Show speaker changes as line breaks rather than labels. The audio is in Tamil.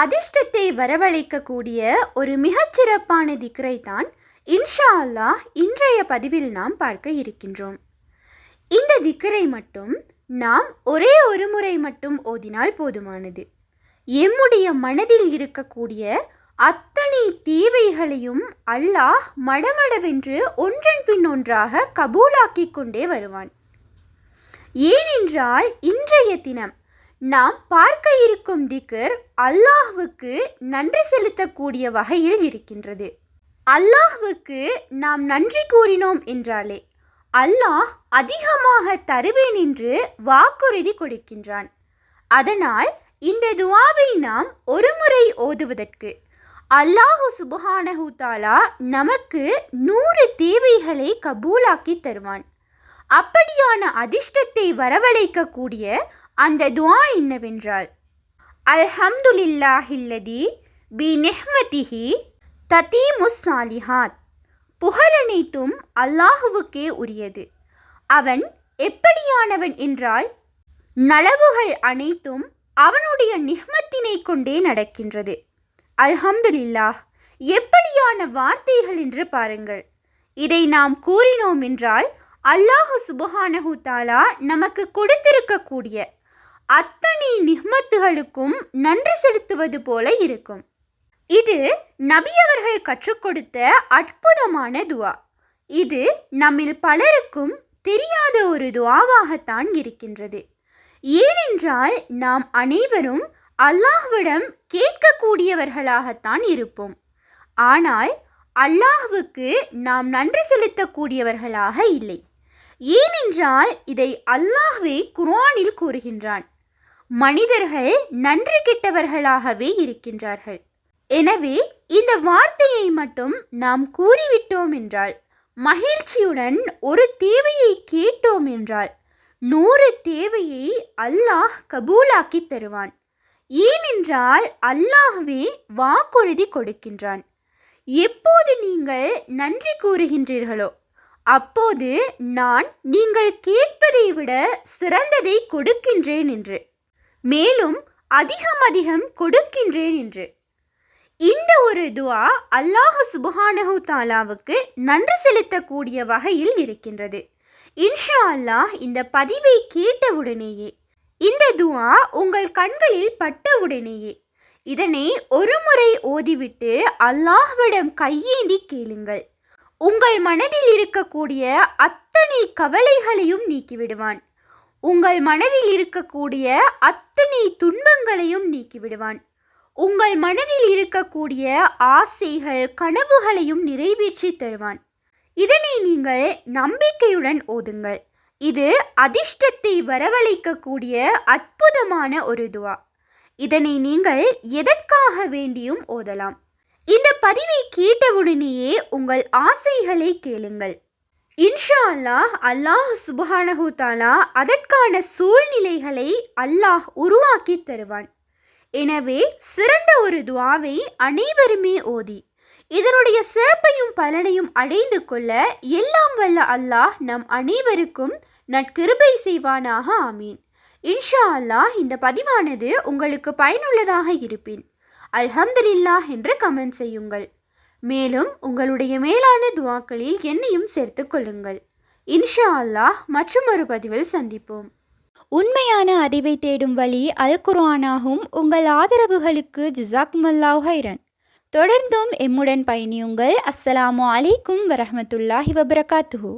அதிர்ஷ்டத்தை வரவழைக்கக்கூடிய ஒரு மிகச்சிறப்பான திக்ரை தான் இன்ஷா அல்லாஹ் இன்றைய பதிவில் நாம் பார்க்க இருக்கின்றோம். இந்த திக்ரை மட்டும் நாம் ஒரே ஒரு முறை மட்டும் ஓதினால் போதுமானது. எம்முடைய மனதில் இருக்கக்கூடிய அத்தனை தேவைகளையும் அல்லாஹ் மடமடவென்று ஒன்றன் பின் ஒன்றாக கபூலாக்கிக் கொண்டே வருவான். ஏனென்றால் இன்றைய தினம் நாம் பார்க்க இருக்கும் திக்கர் அல்லாஹ்வுக்கு நன்றி செலுத்தக்கூடிய வகையில் இருக்கின்றது. அல்லாஹ்வுக்கு நாம் நன்றி கூறினோம் என்றாலே அல்லாஹ் அதிகமாக தருவேன் என்று வாக்குறுதி கொடுக்கின்றான். அதனால் இந்த துவாவை நாம் ஒருமுறை ஓதுவதற்கு அல்லாஹு சுபஹானஹு தாலா நமக்கு நூறு தேவைகளை கபூலாக்கி தருவான். அப்படியான அதிர்ஷ்டத்தை வரவழைக்கக்கூடிய அந்த துவா என்னவென்றால் அல்ஹம்துலில்லாஹில்லதி பி நெஹ்மதிஹி ததீமுஸ் சாலிஹாத். புகழனைத்தும் அல்லாஹுவுக்கே உரியது. அவன் எப்படியானவன் என்றால் நலவுகள் அனைத்தும் அவனுடைய நிஹ்மத்தினை கொண்டே நடக்கின்றது. அல்ஹம்துலில்லாஹ் எப்படியான வார்த்தைகள் என்று பாருங்கள். இதை நாம் கூறினோம் என்றால் அல்லாஹு சுபஹானஹு தாலா நமக்கு கொடுத்திருக்கக்கூடிய அத்தனை நிஹ்மத்துகளுக்கும் நன்றி செலுத்துவது போல இருக்கும். இது நபி அவர்கள் கற்றுக் கொடுத்த அற்புதமான துவா. இது நம்மில் பலருக்கும் தெரியாத ஒரு துவாவாகத்தான் இருக்கின்றது. ஏனென்றால் நாம் அனைவரும் அல்லாஹ்விடம் கேட்கக்கூடியவர்களாகத்தான் இருப்போம். ஆனால் அல்லாஹ்வுக்கு நாம் நன்றி செலுத்தக்கூடியவர்களாக இல்லை. ஏனென்றால் இதை அல்லாஹ்வே குர்ஆனில் கூறுகின்றான். மனிதர்கள் நன்றி கிட்டவர்களாகவே இருக்கின்றார்கள். எனவே இந்த வார்த்தையை மட்டும் நாம் கூறிவிட்டோம் என்றால் மகிழ்ச்சியுடன் ஒரு தேவையை கேட்டோம் என்றால் நூறு தேவையை அல்லாஹ் கபூலாக்கி தருவான். ஏனென்றால் அல்லாஹ்வே வாக்குறுதி கொடுக்கின்றான். எப்போது நீங்கள் நன்றி கூறுகின்றீர்களோ அப்போது நான் நீங்கள் கேட்பதை விட சிறந்ததை கொடுக்கின்றேன் என்று. மேலும் அதிகம் அதிகம் கொடுக்கின்றேன் என்று. இந்த ஒரு துவா அல்லாஹ் சுபஹானஹு தாலாவுக்கு நன்றி செலுத்தக்கூடிய வகையில் இருக்கின்றது. இன்ஷா அல்லாஹ் இந்த பதிவை கேட்டவுடனேயே இந்த துவா உங்கள் கண்களில் பட்டவுடனேயே இதனை ஒரு முறை ஓதிவிட்டு அல்லாஹ்விடம் கையேந்தி கேளுங்கள். உங்கள் மனதில் இருக்கக்கூடிய அத்தனை கவலைகளையும் நீக்கிவிடுவான். உங்கள் மனதில் இருக்கக்கூடிய அத்தனை துன்பங்களையும் நீக்கிவிடுவான். உங்கள் மனதில் இருக்கக்கூடிய ஆசைகள் கனவுகளையும் நிறைவேற்றி தருவான். இதனை நீங்கள் நம்பிக்கையுடன் ஓதுங்கள். இது அதிர்ஷ்டத்தை வரவழைக்கக்கூடிய அற்புதமான ஒரு துவா. இதனை நீங்கள் எதற்காக வேண்டியும் ஓதலாம். இந்த பதிவை கேட்டவுடனேயே உங்கள் ஆசைகளை கேளுங்கள். இன்ஷா அல்லாஹ் அல்லாஹ் சுபஹானஹூத்தாலா அதற்கான சூழ்நிலைகளை அல்லாஹ் உருவாக்கி தருவான். எனவே சிறந்த ஒரு துவாவை அனைவருமே ஓதி இதனுடைய சிறப்பையும் பலனையும் அடைந்து கொள்ள எல்லாம் வல்ல அல்லாஹ் நம் அனைவருக்கும் நற்கிருபை செய்வானாக ஆமீன். இன்ஷா அல்லாஹ் இந்த பதிவானது உங்களுக்கு பயனுள்ளதாக இருப்பின் அல்ஹம்துலில்லாஹ் என்று கமெண்ட் செய்யுங்கள். மேலும் உங்களுடைய மேலான துவாக்களில் என்னையும் சேர்த்து கொள்ளுங்கள். இன்ஷா அல்லாஹ் மற்றும் ஒரு பதிவில் சந்திப்போம். உண்மையான அறிவை தேடும் வழி அல் குர்ஆனாகும். உங்கள் ஆதரவுகளுக்கு ஜிசாக்மல்லாஹ் ஹைரன் தொடர்ந்தும் எம்முடன் பயணியுங்கள். அஸ்ஸலாமு அலைக்கும் வரஹமத்துல்லாஹி வபரகாத்துஹூ.